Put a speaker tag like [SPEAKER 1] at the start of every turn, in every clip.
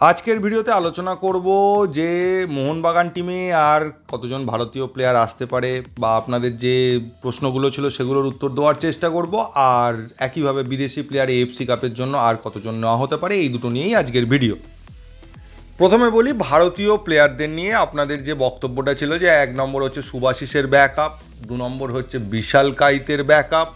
[SPEAKER 1] আজকের ভিডিওতে আলোচনা করব যে মোহনবাগান টিমে আর কতজন ভারতীয় প্লেয়ার আসতে পারে বা আপনাদের যে প্রশ্নগুলো ছিল সেগুলোর উত্তর দেওয়ার চেষ্টা করব। আর একইভাবে বিদেশি প্লেয়ার এএফসি কাপের জন্য আর কতজন নেওয়া হতে পারে এই দুটো নিয়েই আজকের ভিডিও প্রথমে বলি, ভারতীয় প্লেয়ারদের নিয়ে আপনাদের যে বক্তব্যটা ছিল যে এক নম্বর হচ্ছে সুভাশিসের ব্যাকআপ দু নম্বর হচ্ছে বিশাল কাইতের ব্যাকআপ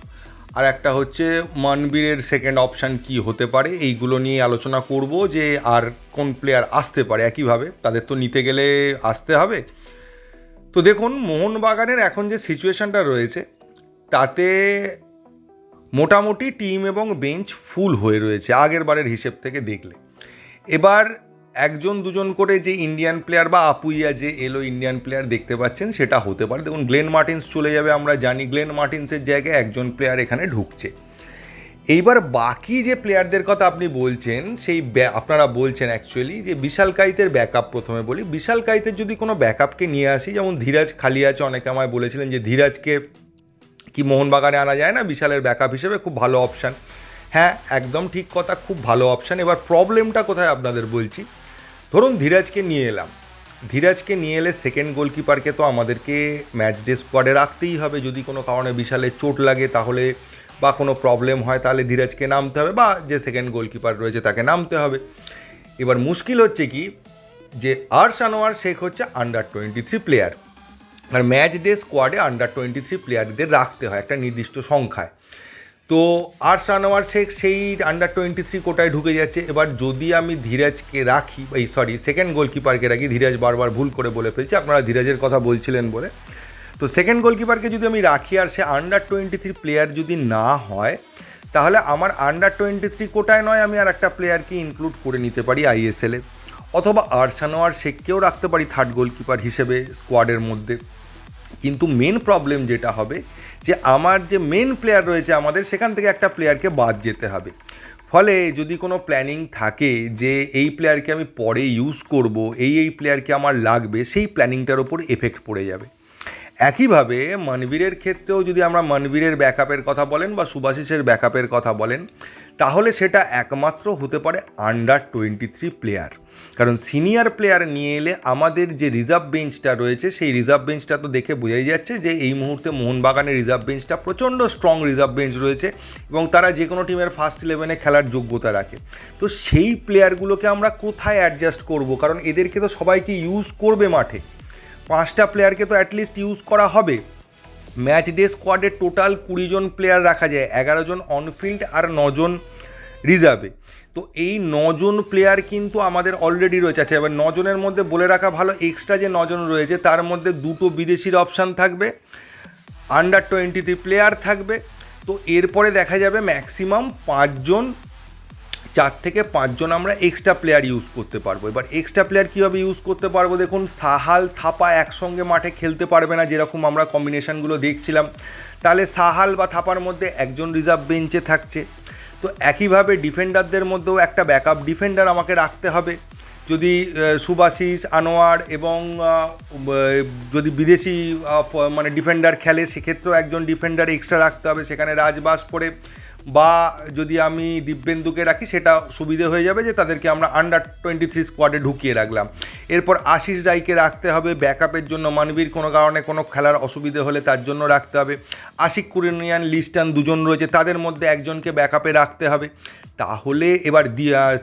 [SPEAKER 1] আর একটা হচ্ছে মানবীরের সেকেন্ড অপশান কি হতে পারে, এইগুলো নিয়ে আলোচনা করব যে আর কোন প্লেয়ার আসতে পারে একইভাবে। তাদের তো নিতে গেলে আসতে হবে। তো দেখুন, মোহনবাগানের এখন যে সিচুয়েশানটা রয়েছে, তাতে মোটামুটি টিম এবং বেঞ্চ ফুল হয়ে রয়েছে আগের বারের হিসেব থেকে দেখলে। এবার একজন দুজন করে যে ইন্ডিয়ান প্লেয়ার বা আপুইয়া যে এলো ইন্ডিয়ান প্লেয়ার দেখতে পাচ্ছেন, সেটা হতে পারে। দেখুন গ্লেন মার্টিন্স চলে যাবে, আমরা জানি গ্লেন মার্টিন্সের জায়গায় একজন প্লেয়ার এখানে ঢুকছে। এইবার বাকি যে প্লেয়ারদের কথা আপনি বলছেন, সেই আপনারা বলছেন অ্যাকচুয়ালি যে বিশাল কাইতের ব্যাকআপ প্রথমে বলি। বিশাল কাইতের যদি কোনো ব্যাকআপকে নিয়ে আসি, যেমন ধীরাজ খালি আছে অনেকে আমায় বলেছিলেন যে ধীরাজকে কি মোহনবাগানে আনা যায় না? বিশালের ব্যাকআপ হিসেবে খুব ভালো অপশান হ্যাঁ একদম ঠিক কথা, খুব ভালো অপশান এবার প্রবলেমটা কোথায় আপনাদের বলছি? ধরুন ধীরাজকে নিয়ে এলাম। ধীরাজকে নিয়ে এলে সেকেন্ড গোলকিপারকে তো আমাদেরকে ম্যাচ ডে স্কোয়াডে রাখতেই হবে। যদি কোনো কারণে বিশালের চোট লাগে তাহলে বা কোনো প্রবলেম হয় তাহলে ধীরাজকে নামতে হবে বা যে সেকেন্ড গোলকিপার রয়েছে তাকে নামতে হবে। এবার মুশকিল হচ্ছে কি যে আর্স আনোয়ার শেখ হচ্ছে আন্ডার টোয়েন্টি থ্রি প্লেয়ার আর ম্যাচ ডে স্কোয়াডে আন্ডার টোয়েন্টি থ্রি প্লেয়ারদের রাখতে হয় একটা নির্দিষ্ট সংখ্যায়। তো আর সানোয়ার শেখ সেই আন্ডার টোয়েন্টি থ্রি কোটায় ঢুকে যাচ্ছে। এবার যদি আমি ধীরাজকে রাখি, এই সরি সেকেন্ড গোলকিপারকে রাখি, ধীরাজ বারবার ভুল করে বলে ফেলছি, আপনারা ধীরাজের কথা বলছিলেন বলে। তো সেকেন্ড গোলকিপারকে যদি আমি রাখি আর সে আন্ডার টোয়েন্টি থ্রি প্লেয়ার যদি না হয়, তাহলে আমার আন্ডার টোয়েন্টি থ্রি কোটায় নয় আমি আর একটা প্লেয়ারকে ইনক্লুড করে নিতে পারি আইএসএলে অথবা আরসানোয়ার শেখকেও রাখতে পারি থার্ড গোলকিপার হিসেবে স্কোয়াডের মধ্যে। কিন্তু মেন প্রবলেম যেটা হবে, যে আমার যে মেন প্লেয়ার রয়েছে আমাদের, সেখান থেকে একটা প্লেয়ারকে বাদ যেতে হবে। ফলে যদি কোনো প্ল্যানিং থাকে যে এই প্লেয়ারকে আমি পরে ইউজ করব, এই এই প্লেয়ারকে আমার লাগবে, সেই প্ল্যানিংটার ওপর এফেক্ট পড়ে যাবে। একইভাবে মনবীরের ক্ষেত্রেও যদি আমরা মনবীরের ব্যাকআপের কথা বলেন বা সুভাশিসের ব্যাকআপের কথা বলেন, তাহলে সেটা একমাত্র হতে পারে আন্ডার টোয়েন্টি থ্রি প্লেয়ার কারণ সিনিয়র প্লেয়ার নিয়ে এলে আমাদের যে রিজার্ভ বেঞ্চটা রয়েছে, সেই রিজার্ভ বেঞ্চটা তো দেখে বোঝাই যাচ্ছে যে এই মুহূর্তে মোহনবাগানের রিজার্ভ বেঞ্চটা প্রচণ্ড স্ট্রং রিজার্ভ বেঞ্চ রয়েছে এবং তারা যে কোনো টিমের ফার্স্ট ইলেভেনে খেলার যোগ্যতা রাখে। তো সেই প্লেয়ারগুলোকে আমরা কোথায় অ্যাডজাস্ট করব? কারণ এদেরকে তো সবাইকে ইউজ করবে মাঠে। পাঁচটা প্লেয়ারকে তো অ্যাটলিস্ট ইউজ করা হবে। ম্যাচ ডে স্কোয়াডে টোটাল কুড়ি জন প্লেয়ার রাখা যায়, এগারো জন অনফিল্ড আর নজন রিজার্ভে তো এই নজন প্লেয়ার কিন্তু আমাদের অলরেডি রয়েছে। আচ্ছা এবার নজনের মধ্যে বলে রাখা ভালো এক্সট্রা যে নজন রয়েছে, তার মধ্যে দুটো বিদেশির অপশান থাকবে আন্ডার টোয়েন্টি থ্রি প্লেয়ার থাকবে। তো এরপরে দেখা যাবে ম্যাক্সিমাম পাঁচজন চার থেকে পাঁচজন আমরা এক্সট্রা প্লেয়ার ইউজ করতে পারব। এবার এক্সট্রা প্লেয়ার কীভাবে ইউজ করতে পারব? দেখুন সাহাল থাপা একসঙ্গে মাঠে খেলতে পারবে না যেরকম আমরা কম্বিনেশনগুলো দেখছিলাম। তাহলে সাহাল বা থাপার মধ্যে একজন রিজার্ভ বেঞ্চে থাকছে। তো একইভাবে ডিফেন্ডারদের মধ্যেও একটা ব্যাকআপ ডিফেন্ডার আমাকে রাখতে হবে। যদি আহ, সুভাশিস আনোয়ার এবং যদি বিদেশি মানে ডিফেন্ডার খেলে সেক্ষেত্রেও একজন ডিফেন্ডার এক্সট্রা রাখতে হবে। সেখানে রাজবাস পড়ে। বা যদি আমি দিব্যেন্দুকে রাখি, সেটা সুবিধে হয়ে যাবে যে তাদেরকে আমরা আন্ডার টোয়েন্টি থ্রি স্কোয়াডে ঢুকিয়ে রাখলাম। এরপর আশিস রায়কে রাখতে হবে, ব্যাকআপের জন্য মানবীর কোনো কারণে কোনো খেলার অসুবিধে হলে তার জন্য রাখতে হবে। আশিক কুরিনিয়ান, লিস্টান দুজন রয়েছে, তাদের মধ্যে একজনকে ব্যাকআপে রাখতে হবে। তাহলে এবার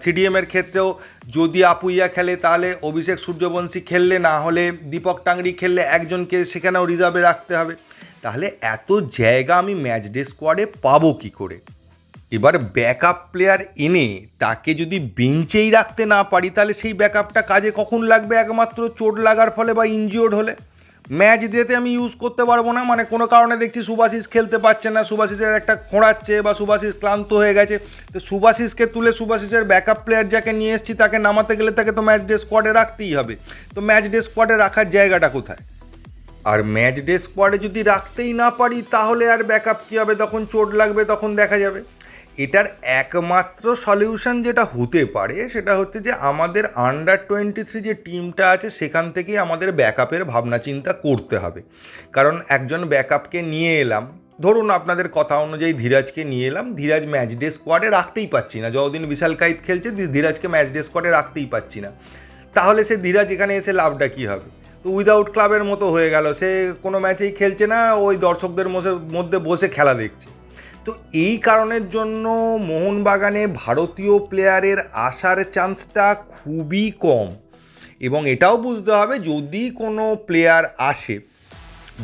[SPEAKER 1] সিডিএমের ক্ষেত্রেও যদি আপুইয়া খেলে, তাহলে অভিষেক সূর্যবংশী খেললে, না হলে দীপক টাংরি খেললে একজনকে সেখানেও রিজার্ভে রাখতে হবে। তাহলে এত জায়গা আমি ম্যাচ ডে স্কোয়াডে পাবো কী করে? এবার ব্যাকআপ প্লেয়ার এনে তাকে যদি বেঞ্চেই রাখতে না পারি, তাহলে সেই ব্যাকআপটা কাজে কখন লাগবে? একমাত্র চোট লাগার ফলে বা ইনজিওর্ড হলে। ম্যাচ ডেতে আমি ইউজ করতে পারব না মানে কোনো কারণে দেখছি সুভাশিস খেলতে পারছে না সুভাশিসের একটা খোঁড়াচ্ছে বা সুভাশিস ক্লান্ত হয়ে গেছে। তো সুভাশিসকে তুলে সুভাশিসের ব্যাকআপ প্লেয়ার যাকে নিয়ে এসেছি, তাকে নামাতে গেলে তাকে তো ম্যাচ ডে স্কোয়াডে রাখতেই হবে। তো ম্যাচ ডে স্কোয়াডে রাখার জায়গাটা কোথায়? আর ম্যাচ ডে স্কোয়াডে যদি রাখতেই না পারি, তাহলে আর ব্যাকআপ কী হবে? তখন চোট লাগবে, তখন দেখা যাবে। এটার একমাত্র সলিউশন যেটা হতে পারে, সেটা হচ্ছে যে আমাদের আন্ডার টোয়েন্টি থ্রি যে টিমটা আছে, সেখান থেকেই আমাদের ব্যাকআপের ভাবনা চিন্তা করতে হবে। কারণ একজন ব্যাকআপকে নিয়ে এলাম, ধরুন আপনাদের কথা অনুযায়ী ধীরাজকে নিয়ে এলাম, ধীরাজ ম্যাচ ডে স্কোয়াডে রাখতেই পাচ্ছি না। যতদিন বিশাল কাইত খেলছে ধীরাজকে ম্যাচ ডে স্কোয়াডে রাখতেই পাচ্ছি না। তাহলে সে ধীরাজ এখানে এসে লাভটা কী হবে? উইদাউট ক্লাবের মতো হয়ে গেল। সে কোনো ম্যাচেই খেলছে না, ওই দর্শকদের মধ্যে- বসে খেলা দেখছে। তো এই কারণের জন্য মোহনবাগানে ভারতীয় প্লেয়ারের আসার চান্সটা খুবই কম। এবং এটাও বুঝতে হবে, যদি কোনো প্লেয়ার আসে,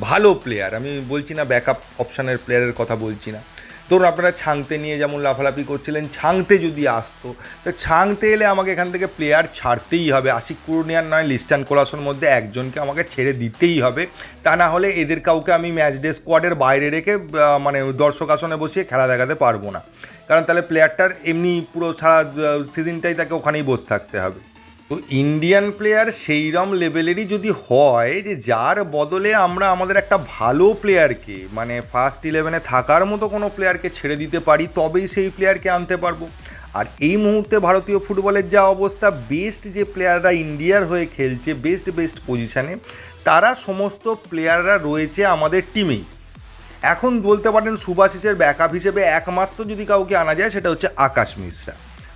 [SPEAKER 1] ভালো প্লেয়ার আমি বলছি না ব্যাকআপ অপশানের প্লেয়ারের কথা বলছি না ধরুন আপনারা ছাংতে নিয়ে যেমন লাফালাফি করছিলেন ছাংতে যদি আসতো, তো ছাংতে এলে আমাকে এখান থেকে প্লেয়ার ছাড়তেই হবে। আশিক কুরনিয়ার নয়, লিস্টান কোলাসোর মধ্যে একজনকে আমাকে ছেড়ে দিতেই হবে। তা না হলে এদের কাউকে আমি ম্যাচ ডে স্কোয়াডের বাইরে রেখে মানে দর্শক আসনে বসিয়ে খেলা দেখাতে পারব না। কারণ তাহলে প্লেয়ারটার এমনি পুরো সারা সিজনটাই তাকে ওখানেই বসে থাকতে হবে। তো ইন্ডিয়ান প্লেয়ার সেইরম লেভেলেরই যদি হয়, যে যার বদলে আমরা আমাদের একটা ভালো প্লেয়ারকে মানে ফার্স্ট ইলেভেনে থাকার মতো কোনো প্লেয়ারকে ছেড়ে দিতে পারি, তবেই সেই প্লেয়ারকে আনতে পারব। আর এই মুহূর্তে ভারতীয় ফুটবলের যা অবস্থা বেস্ট যে প্লেয়াররা ইন্ডিয়ার হয়ে খেলছে বেস্ট বেস্ট পজিশানে তারা সমস্ত প্লেয়াররা রয়েছে আমাদের টিমেই এখন বলতে পারেন সুভাশিসের ব্যাকআপ হিসেবে একমাত্র যদি কাউকে আনা যায়, সেটা হচ্ছে আকাশ মিশ্রা।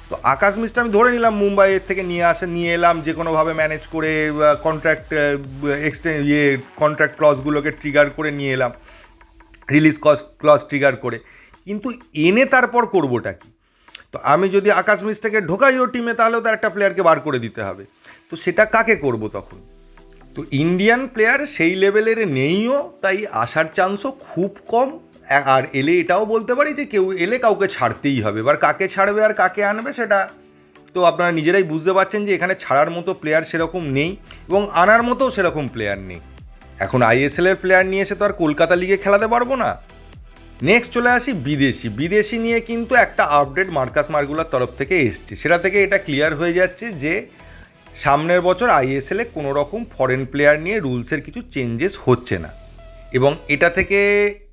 [SPEAKER 1] তো আকাশ মিশ্রা আমি ধরে নিলাম মুম্বাইয়ের থেকে নিয়ে আসে, নিয়ে এলাম, যে কোনোভাবে ম্যানেজ করে কন্ট্রাক্ট এক্সটে ইয়ে কন্ট্রাক্ট ক্লসগুলোকে ট্রিগার করে নিয়ে এলাম রিলিজ কস ক্লস ট্রিগার করে। কিন্তু এনে তারপর করবোটা কি? তো আমি যদি আকাশ মিশ্রাকে ঢোকাই ও টিমে তাহলেও তার একটা প্লেয়ারকে বার করে দিতে হবে। তো সেটা কাকে করব তখন? তো ইন্ডিয়ান প্লেয়ার সেই লেভেলের নেইও, তাই আসার চান্সও খুব কম। আর এলে এটাও বলতে পারি যে কেউ এলে কাউকে ছাড়তেই হবে। এবার কাকে ছাড়বে আর কাকে আনবে সেটা তো আপনারা নিজেরাই বুঝতে পারছেন যে এখানে ছাড়ার মতো প্লেয়ার সেরকম নেই এবং আনার মতো সেরকম প্লেয়ার নেই। এখন আইএসএলের প্লেয়ার নিয়ে এসে তো আর কলকাতা লিগে খেলাতে পারব না। নেক্সট চলে আসি বিদেশি। বিদেশি নিয়ে কিন্তু একটা আপডেট মার্কাস মার্গুলার তরফ থেকে এসছে। সেটা থেকে এটা ক্লিয়ার হয়ে যাচ্ছে যে সামনের বছর আইএসএলে কোনো রকম ফরেন প্লেয়ার নিয়ে রুলসের কিছু চেঞ্জেস হচ্ছে না। এবং এটা থেকে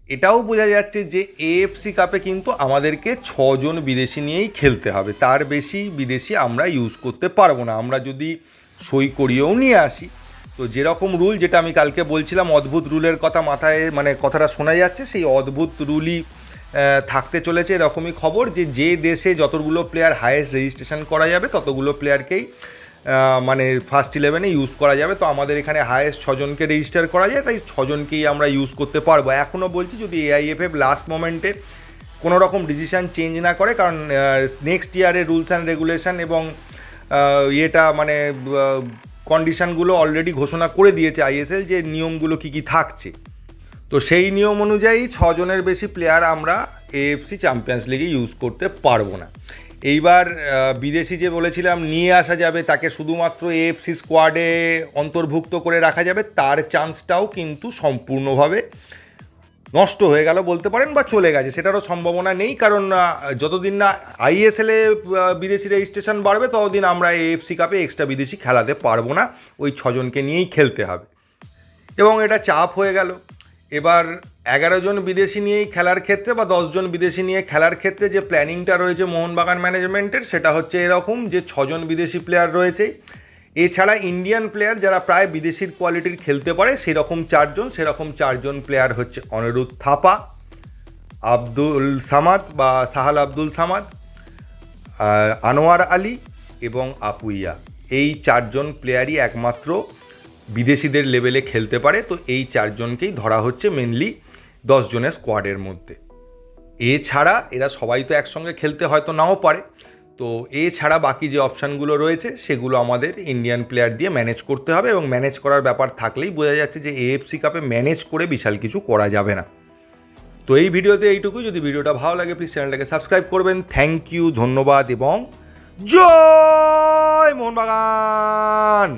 [SPEAKER 1] এটাও বোঝা যাচ্ছে যে এএফসি কাপে কিন্তু আমাদেরকে ছজন বিদেশি নিয়েই খেলতে হবে। তার বেশি বিদেশি আমরা ইউজ করতে পারব না। আমরা যদি সই করিয়েও নিয়ে আসি। তো যেরকম রুল যেটা আমি কালকে বলছিলাম, অদ্ভুত রুলের কথা মাথায় মানে কথাটা শোনা যাচ্ছে, সেই অদ্ভুত রুলই থাকতে চলেছে এরকমই খবর যে যে দেশে যতগুলো প্লেয়ার হায়েস্ট রেজিস্ট্রেশন করা যাবে, ততগুলো প্লেয়ারকেই মানে ফার্স্ট ইলেভেনে ইউজ করা যাবে। তো আমাদের এখানে হায়েস্ট ছজনকে রেজিস্টার করা যায়, তাই ছজনকেই আমরা ইউজ করতে পারব। এখনও বলছি, যদি এআইএফএফ লাস্ট মোমেন্টে কোনো রকম ডিসিশান চেঞ্জ না করে, কারণ নেক্সট ইয়ারের রুলস অ্যান্ড রেগুলেশন এবং ইয়েটা মানে কন্ডিশনগুলো অলরেডি ঘোষণা করে দিয়েছে আইএসএল যে নিয়মগুলো কী কী থাকছে। তো সেই নিয়ম অনুযায়ী ছজনের বেশি প্লেয়ার আমরা এএফসি চ্যাম্পিয়ন্স লিগে ইউজ করতে পারব না। এইবার বিদেশি যে বলেছিলাম, নিয়ে আসা যাবে, তাকে শুধুমাত্র এএফসি স্কোয়াডে অন্তর্ভুক্ত করে রাখা যাবে, তার চান্সটাও কিন্তু সম্পূর্ণভাবে নষ্ট হয়ে গেল বলতে পারেন বা চলে গেছে, সেটারও সম্ভাবনা নেই, কারণ যতদিন না আইএসএলে বিদেশি রেজিস্ট্রেশন বাড়বে, ততদিন আমরা এএফসি কাপে এক্সট্রা বিদেশি খেলাতে পারব না, ওই ছজনকে নিয়েই খেলতে হবে। এবং এটা চাপ হয়ে গেল। এবার এগারো জন বিদেশি নিয়েই খেলার ক্ষেত্রে বা দশজন বিদেশি নিয়ে খেলার ক্ষেত্রে যে প্ল্যানিংটা রয়েছে মোহনবাগান ম্যানেজমেন্টের, সেটা হচ্ছে এরকম যে ছজন বিদেশি প্লেয়ার রয়েছে এছাড়া ইন্ডিয়ান প্লেয়ার যারা প্রায় বিদেশির কোয়ালিটির খেলতে পারে, সেরকম চারজন সেরকম চারজন প্লেয়ার হচ্ছে অনিরুদ্ধ থাপা, আব্দুল সামাদ বা সাহাল আব্দুল সামাদ আনোয়ার আলী এবং আপুইয়া। এই চারজন প্লেয়ারই একমাত্র বিদেশিদের লেভেলে খেলতে পারে, তো এই চারজনকেই ধরা হচ্ছে মেনলি জনের স্কোয়াডের মধ্যে। এছাড়া এরা সবাই তো একসঙ্গে খেলতে হয়তো নাও পারে। তো এছাড়া বাকি যে অপশানগুলো রয়েছে, সেগুলো আমাদের ইন্ডিয়ান প্লেয়ার দিয়ে ম্যানেজ করতে হবে এবং ম্যানেজ করার ব্যাপার থাকলেই বোঝা যাচ্ছে যে এএফসি কাপে ম্যানেজ করে বিশাল কিছু করা যাবে না। তো এই ভিডিওতে এইটুকুই। যদি ভিডিওটা ভালো লাগে প্লিজ চ্যানেলটাকে সাবস্ক্রাইব করবেন। থ্যাংক ইউ ধন্যবাদ এবং জয় মোহনবাগান!